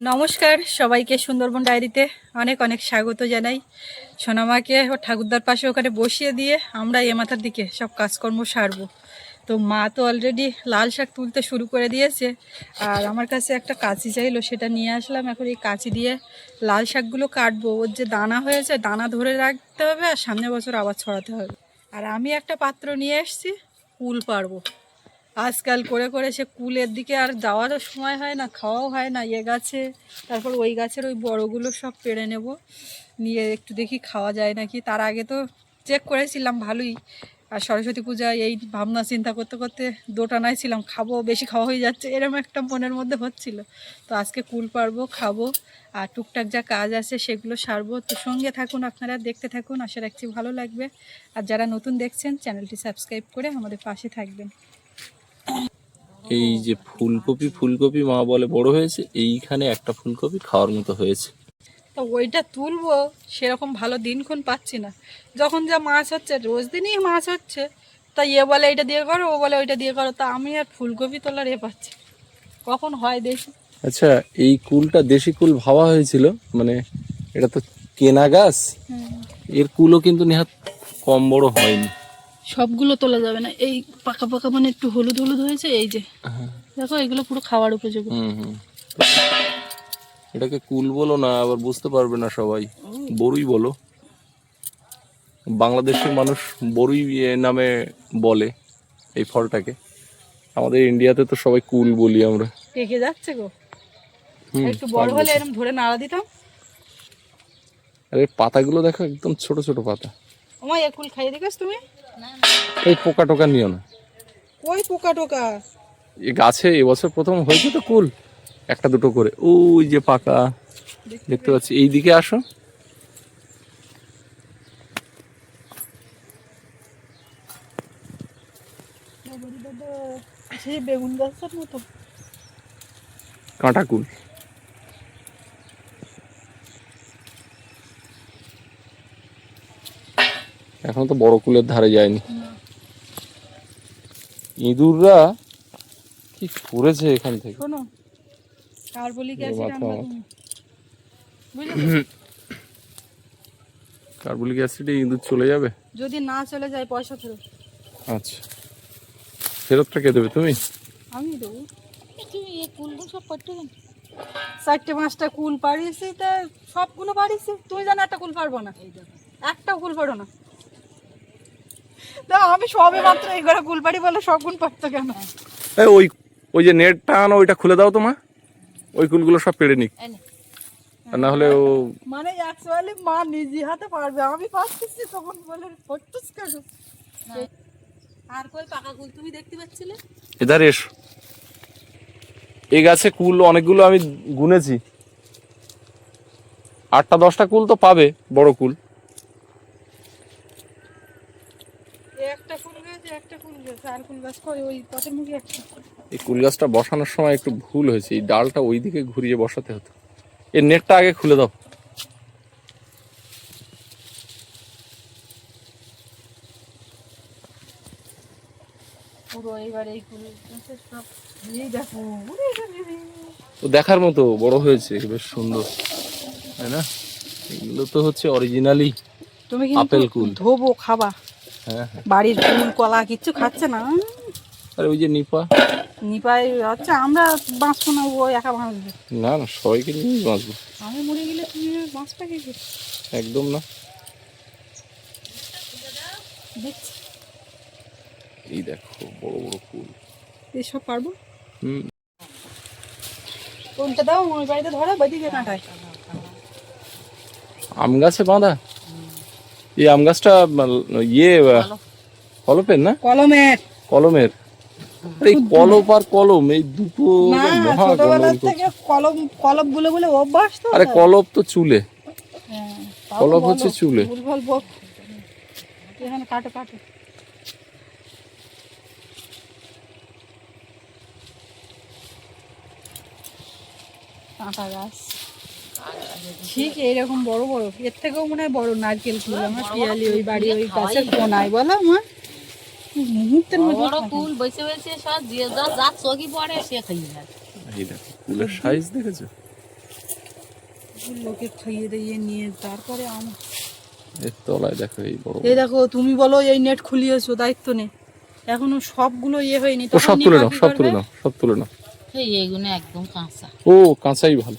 নমস্কার, সবাইকে সুন্দরবন ডায়েরিতে অনেক অনেক স্বাগত জানাই। সোনামাকে ও ঠাকুরদার পাশে ওখানে বসিয়ে দিয়ে আমরা এ মাথার দিকে সব কাজকর্ম সারবো। তো মা তো অলরেডি লাল শাক তুলতে শুরু করে দিয়েছে। আর আমার কাছে একটা কাঁচি চাইলো, সেটা নিয়ে আসলাম। এখন এই কাঁচি দিয়ে লাল শাকগুলো কাটবো। ওর যে দানা হয়েছে, দানা ধরে রাখতে হবে আর সামনে বছর আবার ছড়াতে হবে। আর আমি একটা পাত্র নিয়ে এসেছি কুল পারব আজকাল করে করে সে কুলের দিকে আর যাওয়ারও সময় হয় না, খাওয়াও হয় না, এ গাছে। তারপর ওই গাছের ওই বড়গুলো সব পেড়ে নেব। নিয়ে একটু দেখি খাওয়া যায় নাকি। তার আগে তো চেক করেছিলাম, ভালোই। আর সরস্বতী পূজা এই ভাবনা চিন্তা করতে করতে দোটানায় ছিলাম, খাব, বেশি খাওয়া হয়ে যাচ্ছে এরকম একটা মনের মধ্যে হচ্ছিল। তো আজকে কুল পারব খাব, আর টুকটাক যা কাজ আছে সেগুলো সারবো। তো সঙ্গে থাকুন, আপনারা দেখতে থাকুন, আশা রাখছি ভালো লাগবে। আর যারা নতুন দেখছেন, চ্যানেলটি সাবস্ক্রাইব করে আমাদের পাশে থাকবেন। এই যে ফুলকপি ফুলকপি মা বলে বড় হয়েছে এইখানে একটা ফুলকপি খাওয়ার মতো হয়েছে। তো ওইটা তুলবো সেরকম ভালো দিনক্ষণ পাচ্ছি না। যখন যা মাছ হচ্ছে রোজ দিনই মাছ হচ্ছে। তা এ বলে এটা দিয়ে করো ও বলে ওইটা দিয়ে করো তা আমি আর ফুলকপি তোলার এ পাচ্ছি কখন হয় দেখি। আচ্ছা এই কুলটা দেশি কুল ভাবা হয়েছিল মানে এটা তো কেনা গাছ। এর কুলও কিন্তু নেহাত কম বড় হয়নি। সবগুলো তোলা যাবে না। এই পাকা পাকা মানে একটু হলুদ হলুদ হয়েছে এই যে। দেখো এগুলো পুরো খাওয়ার উপযোগী। হুম হুম। এটাকে কুল বলো না আবার বুঝতে পারবে না সবাই। বড়ুই বলো। বাংলাদেশের মানুষ বড়ুই নামে বলে এই ফলটাকে। আমাদের ইন্ডিয়াতে তো সবাই কুল বলি আমরা। পেকে যাচ্ছে গো? একটু বড় হলে এরকম ধরে নাড়া দিতাম। আরে পাতাগুলো দেখো একদম ছোট ছোট পাতা। আমার একুল খাইয়ে দিকাস তুমি? এই পোকা টোকা নিও না। ওই পোকা টোকা? এই গাছে এবছর প্রথম হয়েছে তো কুল। একটা দুটো করে। ওই যে পাকা। দেখতে পাচ্ছি। এই দিকে আসো সেই বেগুন গাছের মতো। কাঁটা কুল। এখন তো বড় কুলের ধারে যায়নি। ইঁদুররা কি করেছে এখান থেকে? শোনো কার্বলিক অ্যাসিড আমরা বুঝলে? কার্বলিক অ্যাসিডে ইঁদুর চলে যাবে? যদি না চলে যায় পয়সা ফেরত। আচ্ছা। ফেরতটা কে দেবে তুমি? আমি দেবো। তুমি এই কুলগুলো সব করতে চারটে পাঁচটা কুল পাড়িয়েছি তা সবগুলো পাড়িয়েছি। তুমি জানো একটা কুল পারব না? একটা কুল পারো না। দাও আমি সবে মাত্র এই ঘরে কুল পাড়ি বলে সব গুণ পারতো কেন? এই ওই ওই যে নেটটা আনো ওইটা খুলে দাও তো মা। ওই কুলগুলো সব পেড়ে নিক। আর না হলে ও মানে অ্যাকচুয়ালি মা নিজে হাতে পারবে। আমি পারতেছি তখন বলে করতেছ কেন? আর কই পাকা কুল তুমি দেখতে পাচ্ছিলে? এধারে এসো। এই গাছে কুল অনেকগুলো আমি গুনেছি। আটটা দশটা কুল তো পাবে বড় কুল এই একটা ফুল গাছ এই একটা ফুল গাছ আর ফুল গাছ কই ওই পথের মুখে একটা এই কুল গাছটা বসানোর সময় একটু ভুল হয়েছে এই ডালটা ওই দিকে ঘুরিয়ে বসাতে হতো। এর নেটটা আগে খুলে দাও। পুরো এই সব দেখো। তো দেখার মতো বড় হয়েছে বেশ সুন্দর তাই না? এগুলো তো হচ্ছে অরিজিনালি তুমি আপেল কুল। ধোবো খাবা। হ্যাঁ হ্যাঁ। বাড়ির ফুল কলা কিচ্ছু খাচ্ছে না। আর ওই যে নিপা। নিপাই আচ্ছা আমরা বাঁচবো না ও একা বাঁচবে। না না সবাইকে নিয়েই বাঁচবো। আমি মরে গেলে তুমি বাঁচবে কি একদম না। এই দেখো বড় বড় ফুল। এসব পারব? হুম। কোনটা দাও ওই বাড়িতে ধরো বাদিকে কাঁটায়। আম গাছে বাঁধা? এই আম গাছটা ইয়ে আহ, কলপের না কলমের। কলমের? এই কলপ আর কলম এই দুটো না মহা ছোটবেলা থেকে কলম কলম বলে বলে অভ্যাস তো। আরে কলপ তো চুলে। হ্যাঁ, কলপ হচ্ছে চুলে। এখানে কাটো কাটো। কাঁটা গাছ। ঠিক এইরকম বড় বড়। এর থেকেও মনে হয় বড় নারকেল ফুল। আমার পিয়ালি ওই বাড়ি ওই গাছের কোনায়। বলো আমার। মুহূর্তের মধ্যে বড় কুল বসে বসে সব যে যা যা চকি পড়ে সে খাই যায় এই দেখো ফুলের সাইজ দেখেছ? লোকে খাইয়ে দিয়ে নিয়ে তারপরে আমার এর তলায় দেখো এই বড় এই দেখো তুমি বলো এই নেট খুলিয়েছো দায়িত্ব নেই এখনও সবগুলো ইয়ে হয়নি সব তুলে নাও সব তুলে নাও সব তুলে নাও। এই একদম কাঁচা। ও কাঁচাই ভালো।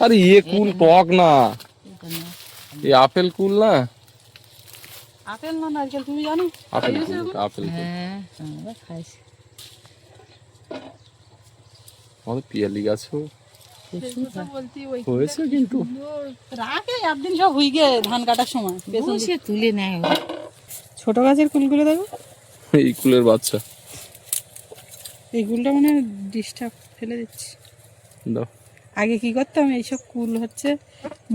আরে ইয়ে কুল টক না। এই আপেল কুল না? আপেল না নারকেল তুমি জানো? আপেল কুল এখন? আপেল হ্যাঁ আমরা খাইছি। আমাদের পিয়ালি গাছও। প্রচুর কথা বলতি ওই হয়েছে কিন্তু। রাখে একদিন সব হয়ে গে ধান কাটার সময় পেছন দিকে। তুলে নেয় ছোট গাছের কুলগুলো দেখো। এই কুলের বাচ্চা। এই কুলটা মানে ডিস্টার্ব ফেলে দিচ্ছি। দাও। আগে কি করতাম এইসব কুল হচ্ছে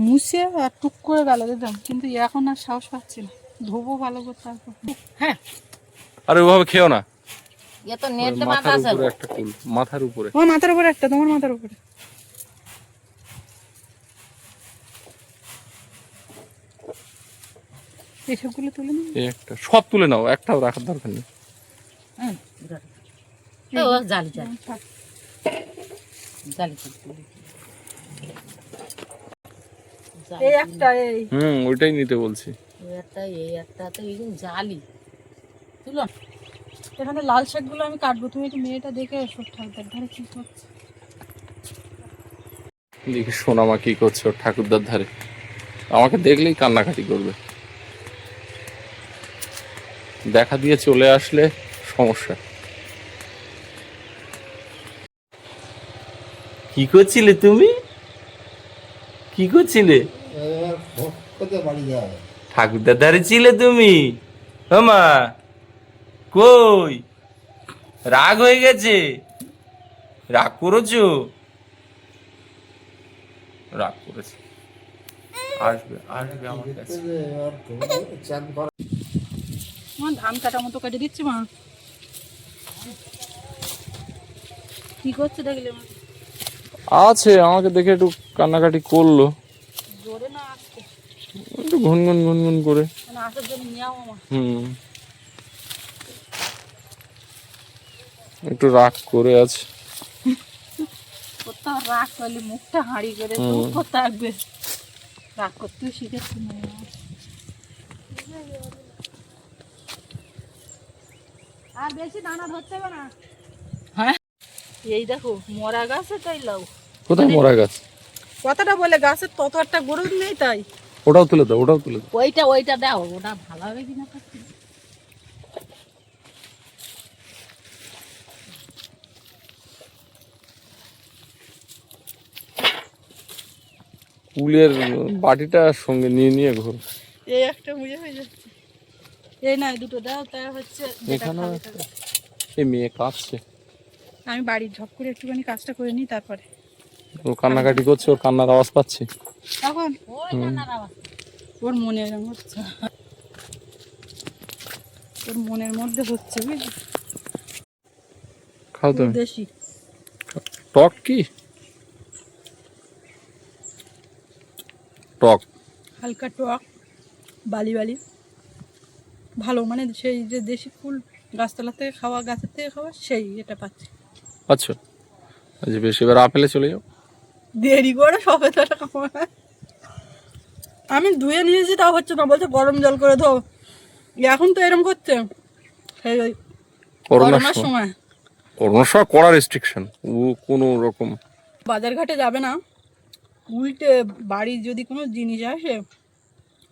মুছে আর টুক করে গালে দিতাম কিন্তু এখন আর সাহস পাচ্ছি না। ধোবো ভালো করে তারপর। হ্যাঁ। আরে ওভাবে খেও না। তো নেট আছে। একটা কুল মাথার উপরে। আমার মাথার উপরে একটা তোমার মাথার উপরে। এসবগুলো তুলে নিই একটা সব তুলে নাও একটাও রাখার দরকার নেই। হ্যাঁ, ও জালি জালি। জালি। এই একটা এই। হুম ওইটাই নিতে বলছি। একটা এই একটা তো এইরকম জালি। তুলো। এখানে লাল শাকগুলো আমি কাটবো তুমি একটু মেয়েটা দেখে এসো ঠাকুরদার ধারে কি করছে। দেখি সোনামা কি করছে ওর ঠাকুরদার ধারে। আমাকে দেখলেই কান্নাকাটি করবে। দেখা দিয়ে চলে আসলে সমস্যা। কি করছিলে তুমি? কি করছিলে? ঠাকুরদার ধারে ছিলে তুমি মা, কই? রাগ হয়ে গেছে। রাগ করেছ? রাগ করেছে। আসবে আসবে আমার কাছে। ধান কাটা মতো দিচ্ছি মা। কি করছে দেখলে মা? আছে আমাকে দেখে একটু কান্নাকাটি করল। জোরে না আসছে একটু ঘুনঘুন ঘুনঘুন করে। আসার জন্য হুম। একটু রাগ করে আছে। কোথাও রাগ করলে মুখটা হাঁড়ি করে। থাকবে রাগ করতেও শিখেছি আর বেশি দানা ধরতে হবে না। হ্যাঁ? এই দেখো মরা গাছে তাই লাউ। কোথায় মরা গাছ? কথাটা বলে গাছের তত একটা গরুদ নেই তাই। ওটাও তুলে দাও ওটাও তুলে দাও। ওইটা ওইটা দাও ওটা ভালো হবে কিনা কুলের বাটিটা সঙ্গে নিয়ে নিয়ে ঘোর। এই একটা মুজে হয়ে যাচ্ছে। এই না দুটো দাও তা হচ্ছে। খাবে। এই মেয়ে কাঁদছে। আমি বাড়ির ঝপ করে একটুখানি কাজটা করে নিই তারপরে। ও কান্নাকাটি করছে ওর কান্নার আওয়াজ পাচ্ছি। তখন? ওই রান্নার আওয়াজ। ওর মনে এরম হচ্ছে ওর মনের মধ্যে হচ্ছে বুঝলি? খাও তুমি। দেশি। টক কি? টক। হালকা টক বালি বালি। ভালো মানে সেই যে দেশি ফুল গাছতলা থেকে খাওয়া গাছের থেকে খাওয়া সেই এটা পাচ্ছি। আচ্ছা। আচ্ছা বেশ এবার আপেলে চলে যাও। দেরি করে সফেদাটা খাওয়া আমি ধুয়ে নিয়েছি তাও হচ্ছে না বলছে গরম জল করে ধো এখন তো এরম করছে। সেই করোনার সময়। করোনার সময় কড়া রেস্ট্রিকশন ও কোনো রকম। বাজার ঘাটে যাবে না। উল্টে বাড়ির যদি কোনো জিনিস আসে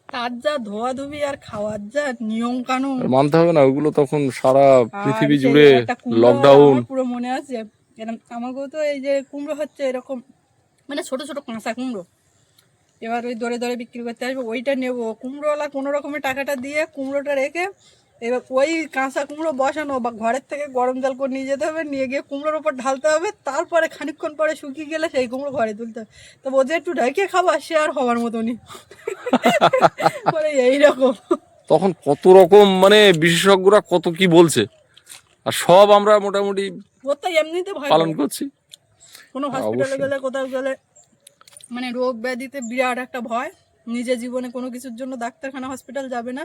তার যা ধোয়াধুবি আর খাওয়ার যা নিয়ম কানুন। মানতে হবে না ওগুলো তখন সারা পৃথিবী জুড়ে একটা কুমড়ো লকডাউন আমার পুরো মনে আছে। এরকম আমাকেও তো এই যে কুমড়ো হচ্ছে এরকম। মানে ছোট ছোট কাঁচা কুমড়ো। এবার ওই দরে দরে বিক্রি করতে আসবে ওইটা নেব। কুমড়োওয়ালা কোনো রকমের টাকাটা দিয়ে কুমড়োটা রেখে এবার ওই কাঁচা কুমড়ো বসানো বা ঘরের থেকে গরম জল করে নিয়ে যেতে হবে নিয়ে গিয়ে কুমড়োর ওপর ঢালতে হবে তারপরে খানিকক্ষণ পরে শুকিয়ে গেলে সেই কুমড়ো ঘরে তুলতে হবে। তো ও যে একটু ঢেকে খাবার সে আর হওয়ার মতনই। মানে এইরকম। তখন কত রকম মানে বিশেষজ্ঞরা কত কি বলছে। আর সব আমরা মোটামুটি এমনিতে পালন করছি। কোনো হসপিটালে গেলে কোথাও গেলে মানে রোগ ব্যাধিতে বিরাট একটা ভয়। নিজের জীবনে কোনো কিছুর জন্য ডাক্তারখানা হসপিটাল যাবে না।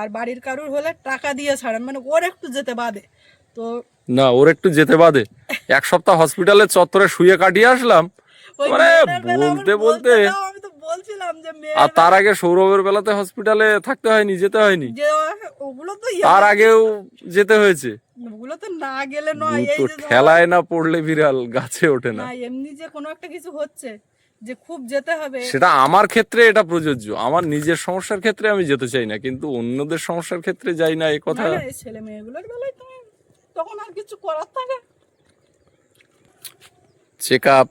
আর বাড়ির কারুর হলে টাকা দিয়ে ছাড়ান মানে ওর একটু যেতে বাদে। তো না ওর একটু যেতে বাদে। এক সপ্তাহ হসপিটালে চত্বরে শুয়ে কাটিয়ে আসলাম। মানে বলতে বলতে আমি তো বলছিলাম যে আর তার আগে সৌরভের বেলাতে হসপিটালে থাকতে হয়নি যেতে হয়নি। ওগুলো তো তার আগেও যেতে হয়েছে। ওগুলো তো না গেলে নয় এই যে ঠেলায় না পড়লে বিড়াল গাছে ওঠে না। এমনি যে কোনো একটা কিছু হচ্ছে যে খুব যেতে হবে। সেটা আমার ক্ষেত্রে এটা প্রযোজ্য। আমার নিজের সমস্যার ক্ষেত্রে আমি যেতে চাই না কিন্তু অন্যদের সমস্যার ক্ষেত্রে যাই না এই কথা ছেলে মেয়েগুলোর বেলায় তুমি তখন আর কিছু করার থাকে? চেক আপ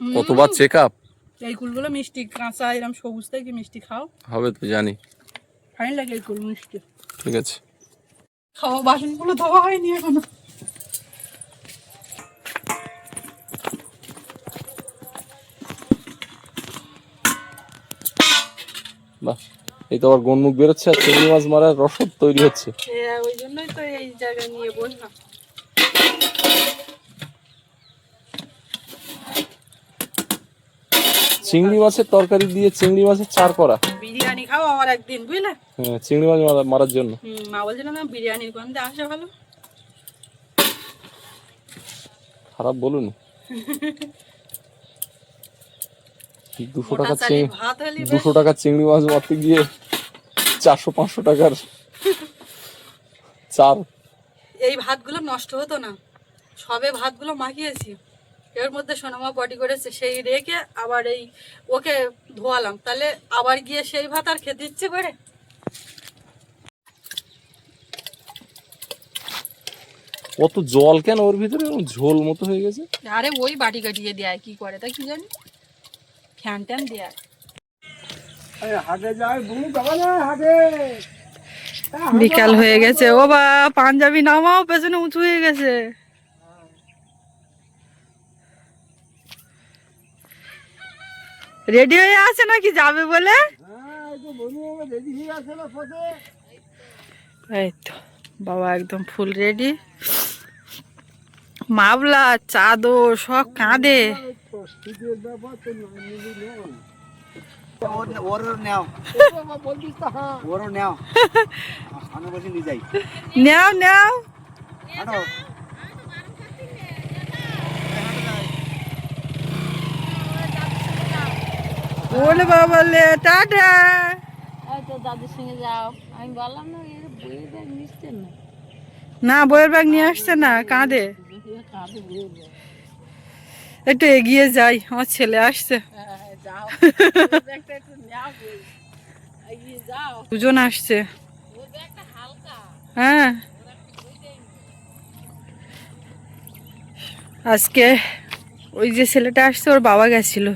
কতবার চেক আপ এই কুলগুলো মিষ্টি কাঁচা এরকম সবুজ থেকে মিষ্টি খাও? হবে তো জানি। ফাইন লাগে এই কুল মিষ্টি। ঠিক আছে। খাওয়া বাসন বাসনগুলো ধোয়া হয়নি এখনও। বাহ এই তো আবার গনমুখ বেরোচ্ছে আর চিংড়ি মাছ মারার রসদ তৈরি হচ্ছে। হ্যাঁ, ওই জন্যই তো এই জায়গায় নিয়ে বসলাম। চিংড়ি মাছের তরকারি দিয়ে চিংড়ি মাছের চার করা বিরিয়ানি খাও আমার একদিন বুঝলে? হ্যাঁ চিংড়ি মাছ মারার জন্য। মা বলছিল না বিরিয়ানির গন্ধে আসে ভালো। খারাপ বলুন। দুশো টাকা চিংড়ি দুশো টাকা চিংড়ি মাছ মারতে গিয়ে চারশো পাঁচশো টাকার চার এই ভাতগুলো নষ্ট হতো না। সবে ভাতগুলো মাখিয়েছি। এর মধ্যে সোনামা পটি করেছে সেই রেখে আবার এই ওকে ধোয়ালাম। তাহলে আবার গিয়ে সেই ভাত আর খেতে ইচ্ছে করে? কত জল কেন ওর ভিতরে? ঝোল মতো হয়ে গেছে। আরে ওই বাটি কাটিয়ে দেয় কি করে তা কি জানি? ফ্যান ট্যান দেয়। বিকাল হয়ে গেছে। ও বা পাঞ্জাবি নামাও পেছনে উঁচু হয়ে গেছে। রেডি হয়ে আছে নাকি? যাবে বলে? এই তো বাবা একদম ফুল রেডি মাবলা চাদর সব কাঁদে। ওর নেও। ওর নেও আমি বসে নিয়ে যাই নেও নেও হাঁটো ওলে বাবা টাটা! হয়তো দাদুর সঙ্গে যাও। আমি বললাম না এর বইয়ের ব্যাগ নিচ্ছেন না। না বইয়ের ব্যাগ নিয়ে আসছে না কাঁদে। কাঁধে একটু এগিয়ে যাই আমার ছেলে আসছে। হ্যাঁ, দুজন আসছে। হালকা। হ্যাঁ। আজকে ওই যে ছেলেটা আসছে ওর বাবা গেছিল।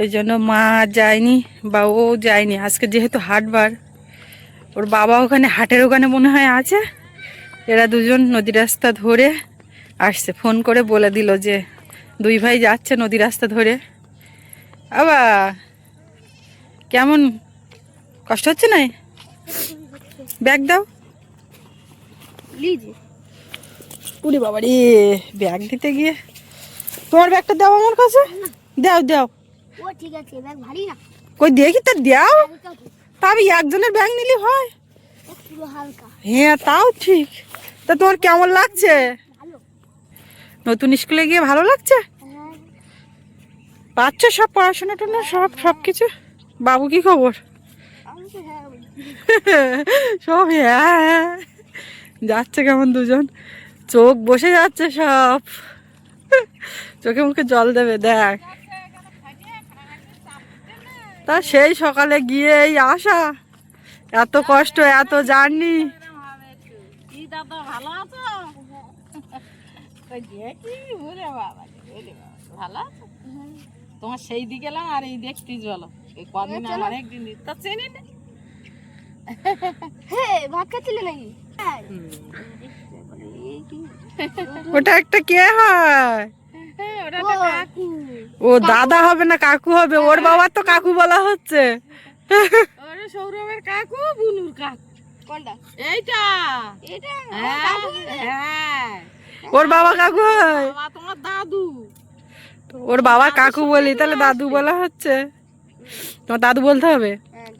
ওই জন্য মা যায়নি বা ও যায়নি। আজকে যেহেতু হাটবার ওর বাবা ওখানে হাটের ওখানে মনে হয় আছে। এরা দুজন নদী রাস্তা ধরে আসছে। ফোন করে বলে দিল যে দুই ভাই যাচ্ছে নদী রাস্তা ধরে। আবা কেমন? কষ্ট হচ্ছে না? ব্যাগ দাও। উরে বাবা রে ব্যাগ দিতে গিয়ে। তোমার ব্যাগটা দাও আমার কাছে? দাও দাও। ও ঠিক আছে ব্যাগ ভারী না। কই দেখি তা দাও। তবে একজনের ব্যাগ নিলে হয়। হ্যাঁ তাও ঠিক। তা তোমার কেমন লাগছে? নতুন স্কুলে গিয়ে ভালো লাগছে? হ্যাঁ। পাচ্ছ সব পড়াশোনা টনা সব সব কিছু বাবু কি খবর? হ্যাঁ। সব হ্যাঁ। যাচ্ছে কেমন দুজন? চোখ বসে যাচ্ছে সব। চোখে মুখে জল দেবে দেখ। তা সেই সকালে গিয়ে এই আসা। এত কষ্ট এত জার্নি। কি দাদা ভালো আছো কই দেখি ওরে বাবা ওরে ভালো আছো তোমার সেই দিকে এলাম আর এই দেখতিস বলো এই কদিন আমার একদিন তা চেনি না। হে ভাত খাচ্ছিলে নাকি? ওটা একটা কে হয়? হ্যাঁ, ওটা কাকু। ও দাদা হবে না কাকু হবে? ওর বাবার তো কাকু বলা হচ্ছে। ওরে সৌরভের কাকু বুনুর কাকু। কোনটা? এইটা। এটা হ্যাঁ হ্যাঁ। ওর বাবা কাকু হয়? তোমার দাদু। ওর বাবা কাকু বলি তাহলে দাদু বলা হচ্ছে। তোমার দাদু বলতে হবে? হ্যাঁ,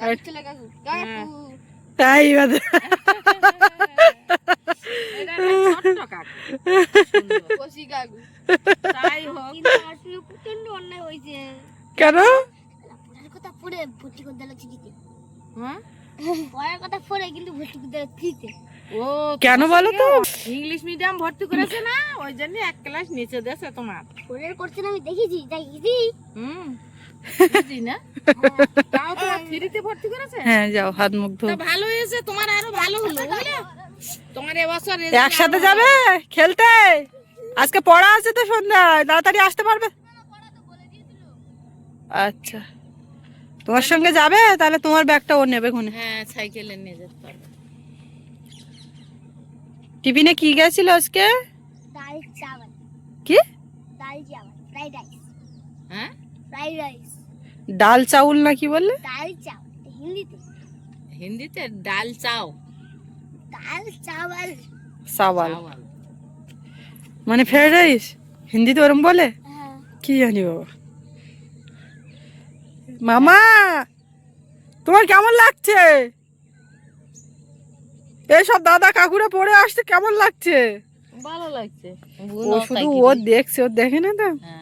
তাই বাদে। ছোট্ট কাকু। তাই হোক। প্রচণ্ড অন্যায় হয়েছে। কেন? পড়ার কথা পড়ে ভর্তি করে দিল চিঠিতে। হ্যাঁ পড়ার কথা পড়ে কিন্তু ভর্তি করে দিল চিঠিতে। ও কেন বলো তো? ইংলিশ মিডিয়াম ভর্তি করেছে না? ওই জন্য এক ক্লাস নিচে দেছে তোমার। পড়ার করছেন আমি দেখেছি তাই ইজি হুম। বুঝি না? তাও তোমার ফ্রিতে ভর্তি করেছে? হ্যাঁ যাও হাত মুখ ধো। ভালো হয়েছে তোমার আরও ভালো হলো বুঝলে তোমার এবছর একসাথে যাবে? খেলতে? আজকে পড়া আছে তো সন্ধ্যায় তাড়াতাড়ি আসতে পারবে? আচ্ছা। তোমার সঙ্গে যাবে? তাহলে তোমার ব্যাগটা ও নেবে খুনে হ্যাঁ সাইকেলে নিয়ে যেতে পারবে। টিফিনে কি গেছিল আজকে? ডাল চাওয়াল কি? ডাল চাওয়াল ফ্রাইড রাইস। হ্যাঁ? Fried rice. ডাল চাউল না কি বললে? ডাল চাওয়াল হিন্দিতে। হিন্দিতে ডাল চাও। ডাল চাওয়াল। চাওয়াল। মানে ফ্রাইড রাইস? হিন্দিতে ওরম বলে? হ্যাঁ। কি জানি বাবা। মামা তোমার কেমন লাগছে? এইসব দাদা কাকুরা পড়ে আসতে কেমন লাগছে? ভালো লাগছে। ও শুধু ও দেখছে ও দেখে না তো? হ্যাঁ?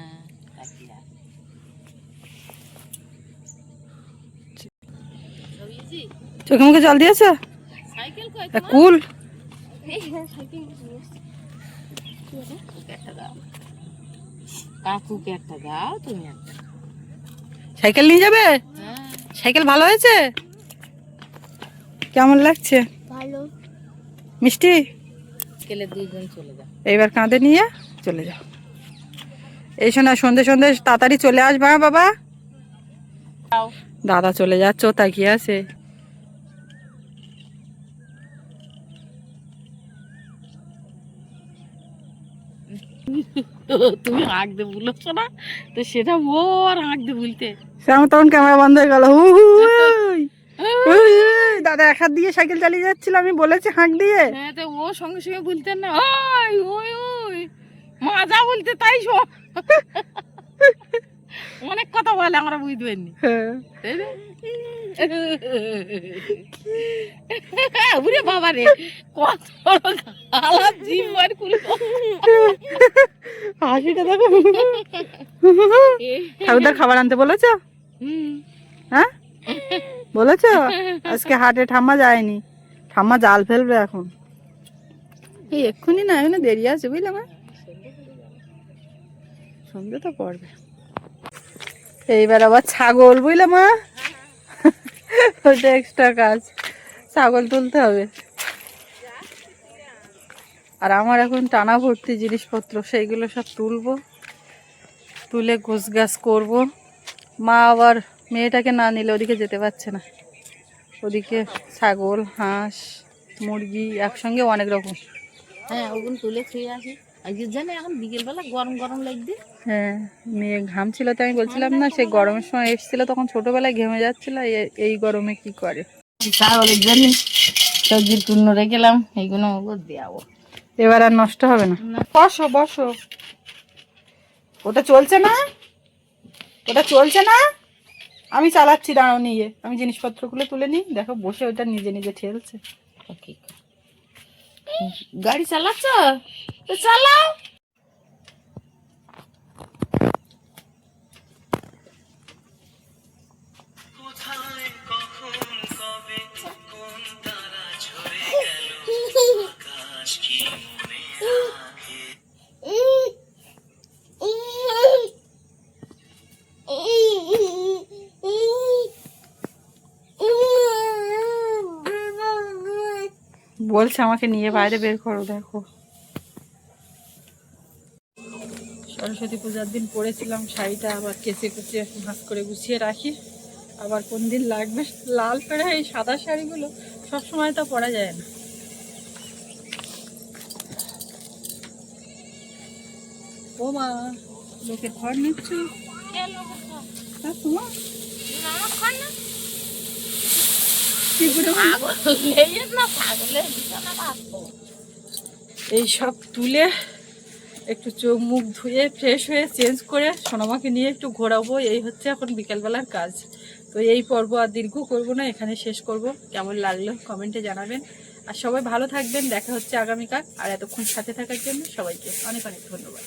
চোখে মুখে জল দিয়েছ? কুল। দাও কাকুকে একটা দাও তুমি একটা সাইকেল নিয়ে যাবে? সাইকেল ভালো হয়েছে? কেমন লাগছে? ভালো। মিষ্টি? এইবার কাঁধে নিয়ে চলে যাও। এই শোনা সন্ধে সন্ধে তাড়াতাড়ি চলে আসবা বাবা। দাদা চলে যাচ্ছ তাকিয়ে আছে। তুমি আঁকতে বলেছ না? তো সেটা ওর আঁকতে বলতে সে আমার তখন ক্যামেরা বন্ধ হয়ে গেল। দাদা এক হাত দিয়ে সাইকেল চালিয়ে যাচ্ছিল আমি বলেছি হাঁক দিয়ে। হ্যাঁ তো ও সঙ্গে সঙ্গে বলতেন না ওই ওই ওই মাজা বলতে তাই সব অনেক কথা বলে আমরা বুঝতে পারিনি। হ্যাঁ। ওরে বাবা রে কত জিভ বার করে হাসিটা দেখো। ঠাকুরদার খাবার আনতে বলেছ? হ্যাঁ? বলেছ? আজকে হাটে ঠাম্মা যায়নি। ঠাম্মা জাল ফেলবে এখন। এই এক্ষুনি না এখানে দেরি আছে বুঝলে মা? সন্ধে তো পড়বে। এইবার আবার ছাগল বুঝলে মা? ওইটা এক্সট্রা কাজ। ছাগল তুলতে হবে। আর আমার এখন টানা ভর্তি জিনিসপত্র, সেইগুলো সব তুলবো। তুলে গোছ গাছ করব। মা আবার মেয়েটাকে না নিলে ওদিকে যেতে পারছে না। ওদিকে ছাগল, হাঁস, মুরগি একসঙ্গে অনেক রকম। হ্যাঁ ওগুলো তুলে খেয়ে আসি। আজকে জানে এখন বিকেলবেলা গরম গরম লাগবে। হ্যাঁ মেয়ে ঘামছিল তো আমি বলছিলাম না সে গরমের সময় এসেছিল তখন ছোটবেলায় ঘেমে যাচ্ছিল এই গরমে কি করে? ছাগলের জন্য সবজির টুন্ন রেখেলাম এইগুলো ওগুলো দেওয়াবো এবার আর নষ্ট হবে না। বসো বসো। ওটা চলছে না? ওটা চলছে না? আমি চালাচ্ছি দাঁড়াও নিয়ে আমি জিনিসপত্রগুলো তুলে নিই দেখো বসে ওটা নিজে নিজে ঠেলছে। ওকে গাড়ি চালাচ্ছ? তো চালাও। বলছে আমাকে নিয়ে বাইরে বের করো দেখো। সরস্বতী পূজার দিন পরেছিলাম শাড়িটা আবার কেচে কুচে ভাঁজ করে গুছিয়ে রাখি। আবার কোন দিন লাগবে? লাল পেড়া এই সাদা শাড়িগুলো সব সময় তো পরা যায় না। ও মা লোকের ঘর নিচ্ছ? তোমার? এই সব তুলে একটু চোখ মুখ ধুয়ে ফ্রেশ হয়ে চেঞ্জ করে সোনামাকে নিয়ে একটু ঘোরাবো। এই হচ্ছে এখন বিকালবেলার কাজ। তো এই পর্ব আর দীর্ঘ করব না, এখানে শেষ করব। কেমন লাগল কমেন্টে জানাবেন। আর সবাই ভালো থাকবেন, দেখা হচ্ছে আগামীকাল। আর এতক্ষণ সাথে থাকার জন্য সবাইকে অনেক অনেক ধন্যবাদ।